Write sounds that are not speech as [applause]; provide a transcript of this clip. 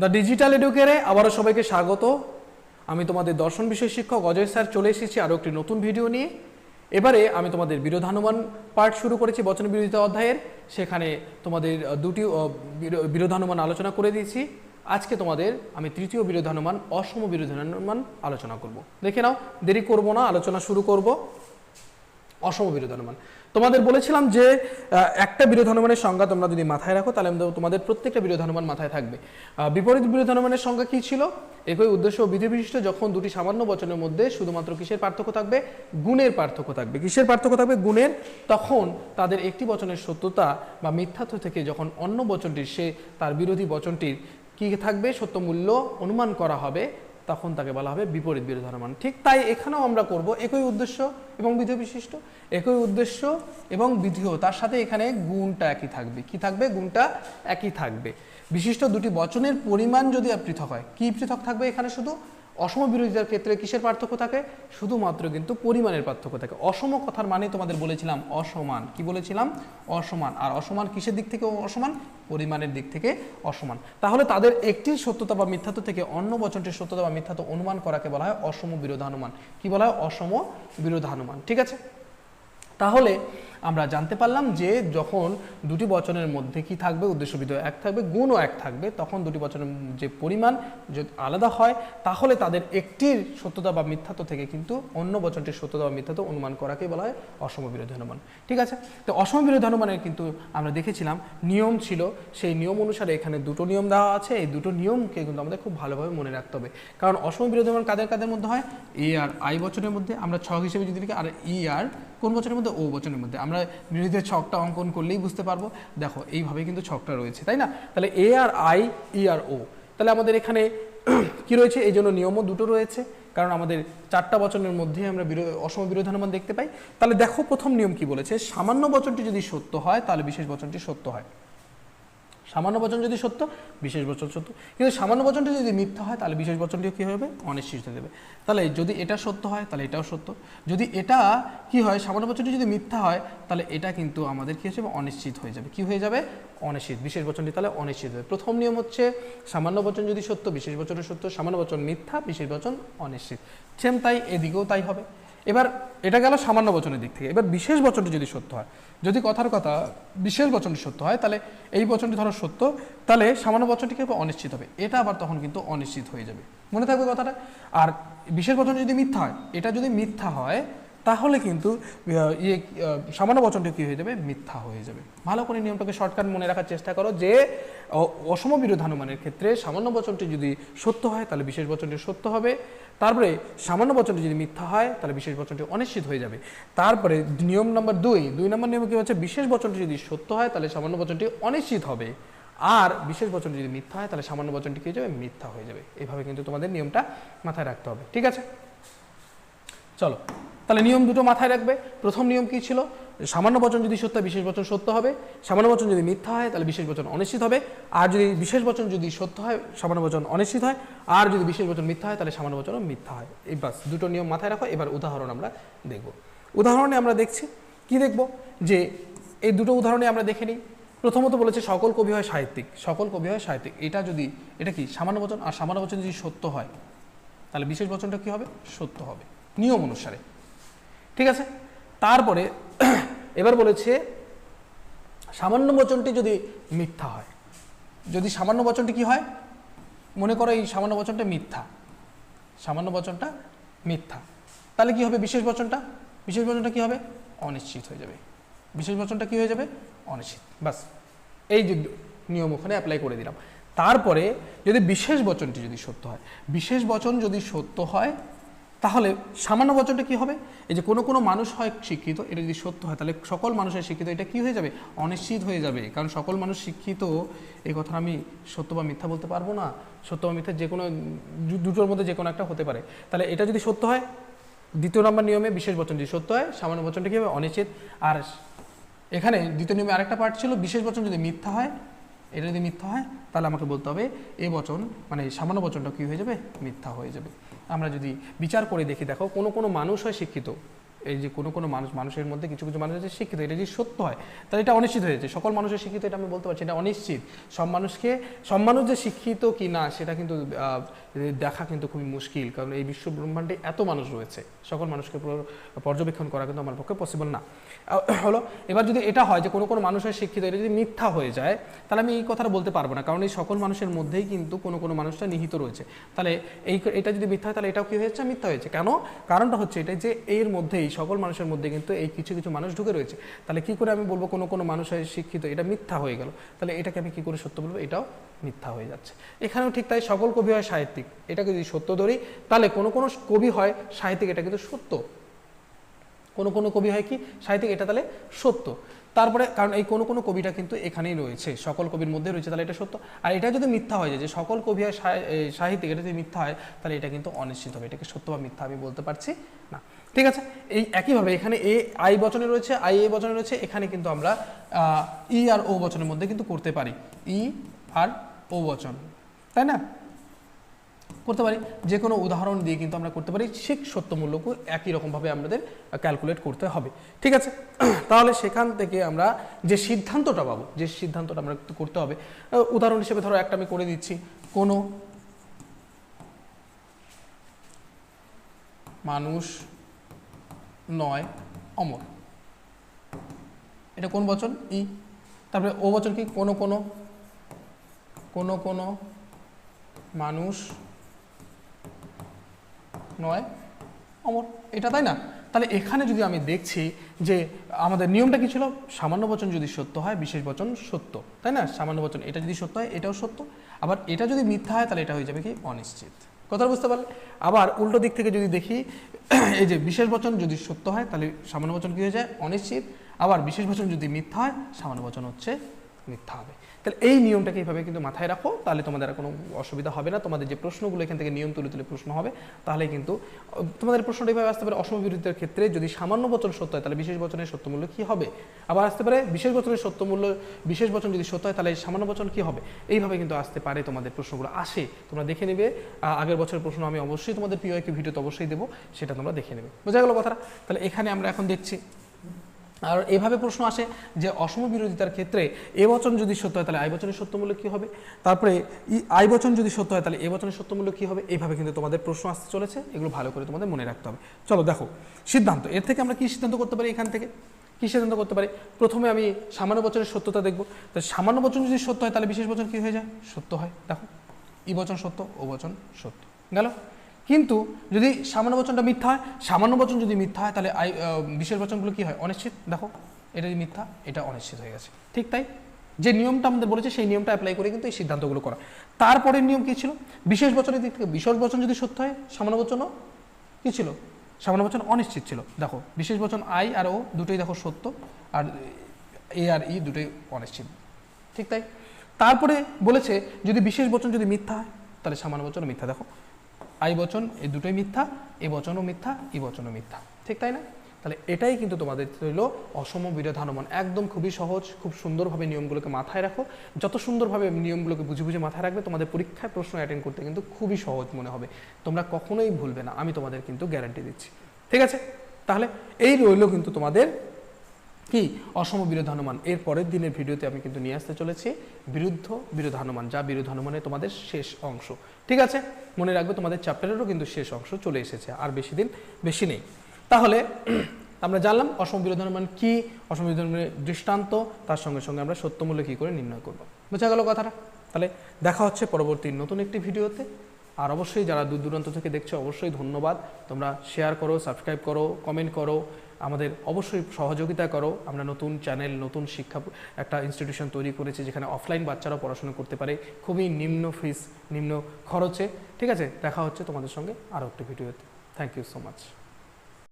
The digital এডুকেরে আবারও সবাইকে স্বাগত। আমি তোমাদের দর্শন বিষয় শিক্ষক অজয় স্যার চলে এসেছি আরও একটি নতুন ভিডিও নিয়ে। এবারে আমি তোমাদের বিরোধানুমান পার্ট শুরু করেছি বচন বিরোধিতা অধ্যায়ের। সেখানে তোমাদের দুটি বিরোধানুমান আলোচনা করে দিয়েছি। আজকে তোমাদের আমি তৃতীয় বিরোধানুমান অসম বিরোধানুমান আলোচনা করব। দেখে নাও, দেরি করব না, আলোচনা শুরু করব। অসম বিরোধানুমান। তোমাদের বলেছিলাম যে একটা বিরোধানুমানের সংজ্ঞা তোমরা যদি মাথায় রাখো, তাহলে তোমাদের প্রত্যেকটা বিরোধানুমান মাথায় থাকবে। বিপরীত বিরোধানুমানের সংজ্ঞা কি ছিল? একই উদ্দেশ্য ও বিধি বিশিষ্ট যখন দুটি সামান্য বচনের মধ্যে শুধুমাত্র কিসের পার্থক্য থাকবে? গুণের পার্থক্য থাকবে। কিসের পার্থক্য থাকবে? গুণের। তখন তাদের একটি বচনের সত্যতা বা মিথ্যাত্ব থেকে যখন অন্য বচনটির সে, তার বিরোধী বচনটির কি থাকবে? সত্য মূল্য অনুমান করা হবে। তখন তাকে বলা হবে বিপরীত বিরোধানুমান ঠিক তাই এখানেও আমরা করব একই উদ্দেশ্য এবং বিধি বিশিষ্ট, একই উদ্দেশ্য এবং বিধিও তার সাথে এখানে গুণটা একই থাকবে। কি থাকবে? গুণটা একই থাকবে। বিশিষ্ট দুটি বচনের পরিমাণ যদি পৃথক হয়, কি পৃথক থাকবে এখানে শুধু? অসম বিরোধিতার ক্ষেত্রে কিসের পার্থক্য থাকে? শুধুমাত্র কিন্তু পরিমাণের পার্থক্য থাকে। অসম কথার মানে তোমাদের বলেছিলাম অসমান। কি বলেছিলাম? অসমান। আর অসমান কিসের দিক থেকে অসমান? পরিমাণের দিক থেকে অসমান। তাহলে তাদের একটির সত্যতা বা মিথ্যাত্ব থেকে অন্য বচনটির সত্যতা বা মিথ্যাত্ব অনুমান করাকে বলা হয় অসম বিরোধানুমান। কি বলা হয়? অসম বিরোধানুমান। ঠিক আছে? তাহলে আমরা জানতে পারলাম যে যখন দুটি বচনের মধ্যে কি থাকবে উদ্দেশ্য বিধেয় এক থাকবে গুণও এক থাকবে, তখন দুটি বচনের যে পরিমাণ যদি আলাদা হয়, তাহলে তাদের একটির সত্যতা বা মিথ্যাত্ব থেকে কিন্তু অন্য বচনটির সত্যতা বা মিথ্যাত্ব অনুমান করাকে বলা হয় অসম বিরোধী অনুমান। ঠিক আছে? তো অসম বিরোধী অনুমানের কিন্তু আমরা দেখেছিলাম, নিয়ম ছিল, সেই নিয়ম অনুসারে এখানে দুটো নিয়ম দেওয়া আছে, এই দুটো নিয়মকে কিন্তু আমাদের খুব ভালোভাবে মনে রাখতে হবে। কারণ অসম বিরোধী অনুমান কাদের কাদের মধ্যে হয়? এ আর আই বচনের মধ্যে। আমরা ছক হিসেবে যদি লিখি, আর ই আর কোন বচনের মধ্যে? ও বচনের মধ্যে। আমরা নিজেদের ছকটা অঙ্কন করলেই বুঝতে পারব। দেখো এইভাবে কিন্তু ছকটা রয়েছে, তাই না? তাহলে এ আর আই, ই আর ও। তাহলে আমাদের এখানে [clears throat] কি রয়েছে? এই জন্য নিয়মও দুটো রয়েছে। কারণ আমাদের চারটা বচনের মধ্যে আমরা অসম বিরোধানুমান দেখতে পাই। তাহলে দেখো প্রথম নিয়ম কি বলেছে? সামান্য বচনটি যদি সত্য হয়, তাহলে বিশেষ বচনটি সত্য হয়। সামান্য বচন যদি সত্য, বিশেষ বচন সত্য। কিন্তু সামান্য বচনটি যদি মিথ্যা হয়, তাহলে বিশেষ বচনটিও কী হবে অনিশ্চিত হয়ে তাহলে যদি এটা সত্য হয়, তাহলে এটাও সত্য। যদি এটা কি হয়, সামান্য বচনটি যদি মিথ্যা হয়, তাহলে এটা কিন্তু আমাদের কী হিসেবে অনিশ্চিত হয়ে যাবে। কি হয়ে যাবে? অনিশ্চিত। বিশেষ বচনটি তাহলে অনিশ্চিত হবে প্রথম নিয়ম হচ্ছে, সামান্য বচন যদি সত্য, বিশেষ বচনও সত্য, সামান্য বচন মিথ্যা, বিশেষ বচন অনিশ্চিত। সেম তাই, এদিকেও তাই হবে। এবার এটা গেল সামান্য বচনের দিক থেকে। এবার বিশেষ বচনটি যদি সত্য হয়, যদি কথার কথা বিশেষ বচনটি সত্য হয়, তাহলে এই বচনটি ধরো সত্য, তাহলে সামান্য বচনটি কিন্তু অনিশ্চিত হবে। এটা আবার তখন কিন্তু অনিশ্চিত হয়ে যাবে। মনে থাকবে কথাটা? আর বিশেষ বচন যদি মিথ্যা হয়, এটা যদি মিথ্যা হয় তাহলে কিন্তু ইয়ে সামান্য বচনটি কী হয়ে যাবে? মিথ্যা হয়ে যাবে। ভালো করে নিয়মটাকে শর্টকাট মনে রাখার চেষ্টা করো যে অসম বিরোধানুমানের ক্ষেত্রে সামান্য বচনটি যদি সত্য হয়, তাহলে বিশেষ বচনটি সত্য হবে। তারপরে সামান্য বচনটি যদি মিথ্যা হয়, তাহলে বিশেষ বচনটি অনিশ্চিত হয়ে যাবে। তারপরে নিয়ম নম্বর দুই দুই নম্বর নিয়ম কী হচ্ছে? বিশেষ বচনটি যদি সত্য হয়, তাহলে সামান্য বচনটি অনিশ্চিত হবে। আর বিশেষ বচনটি যদি মিথ্যা হয়, তাহলে সামান্য বচনটি কী হয়ে যাবে? মিথ্যা হয়ে যাবে। এভাবে কিন্তু তোমাদের নিয়মটা মাথায় রাখতে হবে। ঠিক আছে? চলো। তাহলে নিয়ম দুটো মাথায় রাখবে। প্রথম নিয়ম কি ছিল? সামান্য বচন যদি সত্য, বিশেষ বচন সত্য হবে। সামান্য বচন যদি মিথ্যা হয়, তাহলে বিশেষ বচন অনিশ্চিত হবে। আর যদি বিশেষ বচন যদি সত্য হয়, সামান্য বচন অনিশ্চিত হয়। আর যদি বিশেষ বচন মিথ্যা হয়, তাহলে সামান্য বচনও মিথ্যা হয়। এই বাস, দুটো নিয়ম মাথায় রাখো। এবার উদাহরণ আমরা দেখব। উদাহরণে আমরা দেখছি, কি দেখব? যে এই দুটো উদাহরণে আমরা দেখে নিই। প্রথমত বলেছে, সকল কবি হয় সাহিত্যিক। সকল কবি হয় সাহিত্যিক। এটা যদি, এটা কি? সামান্য বচন? আর সামান্য বচন যদি সত্য হয়, তাহলে বিশেষ বচনটা কি হবে? সত্য হবে। নিয়ম অনুসারে। ঠিক আছে? তারপরে [clears throat] এবার বলেছে, সামান্য বচনটি যদি মিথ্যা হয়, যদি সামান্য বচনটি কি হয়? মনে করো এই সামান্য বচনটা মিথ্যা। সামান্য বচনটা মিথ্যা। তাহলে কি হবে বিশেষ বচনটা? বিশেষ বচনটা কি হবে? অনিশ্চিত হয়ে যাবে। বিশেষ বচনটা কি হয়ে যাবে? অনিশ্চিত। বাস এই যে নিয়ম ওখানে অ্যাপ্লাই করে দিলাম। তারপরে যদি বিশেষ বচনটি যদি সত্য হয়, বিশেষ বচন যদি সত্য হয় তাহলে সামান্য বচনটা কি হবে? এই যে কোনো কোনো মানুষ হয় শিক্ষিত, এটা যদি সত্য হয়, তাহলে সকল মানুষের শিক্ষিত, এটা কি হয়ে যাবে? অনিশ্চিত হয়ে যাবে। কারণ সকল মানুষ শিক্ষিত এই কথা আমি সত্য বা মিথ্যা বলতে পারব না। সত্য বা মিথ্যা যে কোনো দুটোর মধ্যে যে কোনো একটা হতে পারে। তাহলে এটা যদি সত্য হয়, দ্বিতীয় নম্বর নিয়মে বিশেষ বচন যদি সত্য হয়, সামান্য বচনটা কি হবে? অনিশ্চিত। আর এখানে দ্বিতীয় নিয়মে আরেকটা পার্ট ছিল, বিশেষ বচন যদি মিথ্যা হয়, এটা যদি মিথ্যা হয়, তাহলে আমাকে বলতে হবে, এ বচন মানে সামান্য বচনটা কি হয়ে যাবে? মিথ্যা হয়ে যাবে। আমরা যদি বিচার করে দেখি দেখো কোনো কোনো মানুষ হয় শিক্ষিত। এই যে কোনো কোনো মানুষ, মানুষের মধ্যে কিছু কিছু মানুষ আছে শিক্ষিত, এটা যদি সত্য হয়, তাহলে এটা অনিশ্চিত হয়েছে সকল মানুষের শিক্ষিত, এটা আমি বলতে পারছি এটা অনিশ্চিত। সব মানুষকে, সব মানুষ যে শিক্ষিত কি না সেটা কিন্তু দেখা কিন্তু খুবই মুশকিল, কারণ এই বিশ্ব ব্রহ্মাণ্ডে এত মানুষ রয়েছে। সকল মানুষকে পুরো পর্যবেক্ষণ করা কিন্তু আমার পক্ষে পসিবল না। হলো, এবার যদি এটা হয় যে কোনো কোনো মানুষের শিক্ষিত, এটা যদি মিথ্যা হয়ে যায়, তাহলে আমি এই কথাটা বলতে পারব না, কারণ এই সকল মানুষের মধ্যেই কিন্তু কোনো কোনো মানুষটা নিহিত রয়েছে। তাহলে এই, এটা যদি মিথ্যা হয়, তাহলে এটাও কী হয়েছে মিথ্যা হয়েছে কেন? কারণটা হচ্ছে এটা যে এর মধ্যেই সকল মানুষের মধ্যে কিন্তু এই কিছু কিছু মানুষ ঢুকে রয়েছে। তাহলে কি করে আমি বলব কোনো কোনো মানুষের শিক্ষিত? এটা মিথ্যা হয়ে গেল। তাহলে এটাকে আমি কি করে সত্য বলব? এটাও মিথ্যা হয়ে যাচ্ছে। এখানেও ঠিক তাই সকল কবি হয় সাহিত্যিক। এটাকে যদি সত্য ধরি, তাহলে কোনো কোনো কবি হয় সাহিত্যিক, এটা কিন্তু সত্য। কোনো কোনো কবি হয় কি? সাহিত্যিক, এটা তাহলে সত্য। তারপরে, কারণ এই কোনো কোনো কবিটা কিন্তু এখানেই রয়েছে। সকল কবির মধ্যে রয়েছে, তাহলে এটা সত্য। আর এটা যদি মিথ্যা হয়ে যায়, যে সকল কবি হয় সাহিত্যিক, এটা যদি মিথ্যা হয়, তাহলে এটা কিন্তু অনিশ্চিত হবে। এটাকে সত্য বা মিথ্যা আমি বলতে পারছি না। ঠিক আছে? এই একইভাবে এখানে এ, আই বচনে রয়েছে, আই এ বচনে রয়েছে, এখানে কিন্তু আমরা ই আর ও বচনের মধ্যে কিন্তু করতে পারি। ই আর ও বচন, তাই না? করতে পারি। যে কোনো উদাহরণ দিয়ে কিন্তু আমরা করতে পারি, ঠিক সত্য মূল্যকে একই রকমভাবে আমাদের ক্যালকুলেট করতে হবে। ঠিক আছে? [clears throat] তাহলে সেখান থেকে আমরা যে সিদ্ধান্তটা পাবো, যে সিদ্ধান্তটা আমরা করতে হবে। উদাহরণ হিসেবে ধরো একটা আমি করে দিচ্ছি। কোনো মানুষ নয়, অমর। এটা কোন বচন? ই। তারপরে ও বচন কি? কোনো কোনো কোনো কোনো, মানুষ, নয়, অমর। এটা তাই না? তাহলে এখানে যদি আমি দেখছি যে আমাদের নিয়মটা কি ছিল? সামান্য বচন যদি সত্য হয়, বিশেষ বচন সত্য। তাই না? সামান্য বচন এটা যদি সত্য হয়, এটাও সত্য। আবার এটা যদি মিথ্যা হয়, তাহলে এটা হয়ে যাবে কি? অনিশ্চিত। কথা বুঝতে পারলে? আবার উল্টো দিক থেকে যদি দেখি, [clears throat] এই যে বিশেষ বচন যদি সত্য হয়, তাহলে সামান্য বচন কী হয়ে যায়? অনিশ্চিত। আবার বিশেষ বচন যদি মিথ্যা হয়, সামান্য বচন হচ্ছে মিথ্যা হবে। তাহলে এই নিয়মটাকে এইভাবে কিন্তু মাথায় রাখো, তাহলে তোমাদের আর কোনো অসুবিধা হবে না। তোমাদের যে প্রশ্নগুলো এখান থেকে নিয়ম তুলে তুলে প্রশ্ন হবে, তাহলে কিন্তু, তোমাদের প্রশ্নটা এইভাবে আসতে পারে অসম বিরোধিতার ক্ষেত্রে যদি সামান্য বচন সত্য হয়, তাহলে বিশেষ বচনের সত্য মূল্য কি হবে? আবার আসতে পারে বিশেষ বচনের সত্য মূল্য, বিশেষ বচন যদি সত্য হয়, তাহলে সামান্য বচন কী হবে? এইভাবে কিন্তু আসতে পারে তোমাদের প্রশ্নগুলো। আসে, তোমরা দেখে নেবে। আগের বছরের প্রশ্ন আমি অবশ্যই তোমাদের প্রিয় একটি ভিডিওতে অবশ্যই দেবো, সেটা তোমরা দেখে নেবে। বোঝা গেল কথাটা? তাহলে এখানে আমরা এখন দেখছি আর এভাবে প্রশ্ন আসে যে অসম বিরোধিতার ক্ষেত্রে এ বচন যদি সত্য হয়, তাহলে আই বচনের সত্য মূল্য কী হবে? তারপরে ই, আই বচন যদি সত্য হয়, তাহলে এ বচনের সত্য মূল্য কী হবে? এইভাবে কিন্তু তোমাদের প্রশ্ন আসতে চলেছে, এগুলো ভালো করে তোমাদের মনে রাখতে হবে। চলো দেখো, সিদ্ধান্ত। এর থেকে আমরা কী সিদ্ধান্ত করতে পারি এখান থেকে? কী সিদ্ধান্ত করতে পারি? প্রথমে আমি সামান্য বচনের সত্যতা দেখব। তো সামান্য বচন যদি সত্য হয়, তাহলে বিশেষ বচন কী হয়ে যায়? সত্য হয়। দেখো, ই বচন সত্য, ও বচন সত্য। গেল? কিন্তু যদি সামান্য বচনটা মিথ্যা হয়, সামান্য বচন যদি মিথ্যা হয়, তাহলে আই বিশেষ বচনগুলো কি হয়? অনিশ্চিত। দেখো, এটা যদি মিথ্যা, এটা অনিশ্চিত হয়ে গেছে। ঠিক তাই? যে নিয়মটা আমাদের বলেছে, সেই নিয়মটা অ্যাপ্লাই করে কিন্তু এই সিদ্ধান্তগুলো করা। তারপরের নিয়ম কি ছিল? বিশেষ বচনের দিক থেকে, বিশেষ বচন যদি সত্য হয়, সামান্য বচনও কি ছিল? সামান্য বচন অনিশ্চিত ছিল। দেখো, বিশেষ বচন আই আর ও দুটোই দেখো সত্য, আর এ আর ই দুটোই অনিশ্চিত। ঠিক তাই? তারপরে বলেছে, যদি বিশেষ বচন যদি মিথ্যা হয়, তাহলে সামান্য বচন মিথ্যা। দেখো আই বচন এই দুটোই মিথ্যা, এ বচনও মিথ্যা, ই বচনও মিথ্যা। ঠিক তাই না? তাহলে এটাই কিন্তু তোমাদের রইল অসম বিরোধানুমান। একদম খুবই সহজ, খুব সুন্দরভাবে নিয়মগুলোকে মাথায় রাখো। যত সুন্দরভাবে নিয়মগুলোকে বুঝে বুঝে মাথায় রাখবে, তোমাদের পরীক্ষায় প্রশ্ন অ্যাটেন্ড করতে কিন্তু খুবই সহজ মনে হবে। তোমরা কখনোই ভুলবে না, আমি তোমাদের কিন্তু গ্যারান্টি দিচ্ছি। ঠিক আছে? তাহলে এই রইল কিন্তু তোমাদের কি? অসম বিরোধানুমান এর পরের দিনের ভিডিওতে আমি কিন্তু নিয়ে আসতে চলেছি বিরুদ্ধ বিরোধানুমান যা বিরোধানুমানে তোমাদের শেষ অংশ। ঠিক আছে? মনে রাখবে তোমাদের চ্যাপ্টারেরও কিন্তু শেষ অংশ চলে এসেছে, আর বেশি দিন, বেশি নেই। তাহলে, [clears throat] আমরা জানলাম অসম বিরোধানুমান কি, অসম বিরোধানুমানের দৃষ্টান্ত, তার সঙ্গে সঙ্গে আমরা সত্যমূল্য কী করে নির্ণয় করব। বোঝা গেল কথাটা? তাহলে দেখা হচ্ছে পরবর্তী নতুন একটি ভিডিওতে। আর অবশ্যই যারা দূর দূরান্ত থেকে দেখছ, অবশ্যই ধন্যবাদ। তোমরা শেয়ার করো সাবস্ক্রাইব করো কমেন্ট করো। আমাদের অবশ্যই সহযোগিতা করো। আমরা নতুন চ্যানেল নতুন শিক্ষা একটা ইনস্টিটিউশন তৈরি করেছি যেখানে অফলাইন বাচ্চারাও পড়াশোনা করতে পারে। খুবই নিম্ন ফিস নিম্ন খরচে। ঠিক আছে? দেখা হচ্ছে তোমাদের সঙ্গে আরও একটি ভিডিওতে থ্যাংক ইউ সো মাচ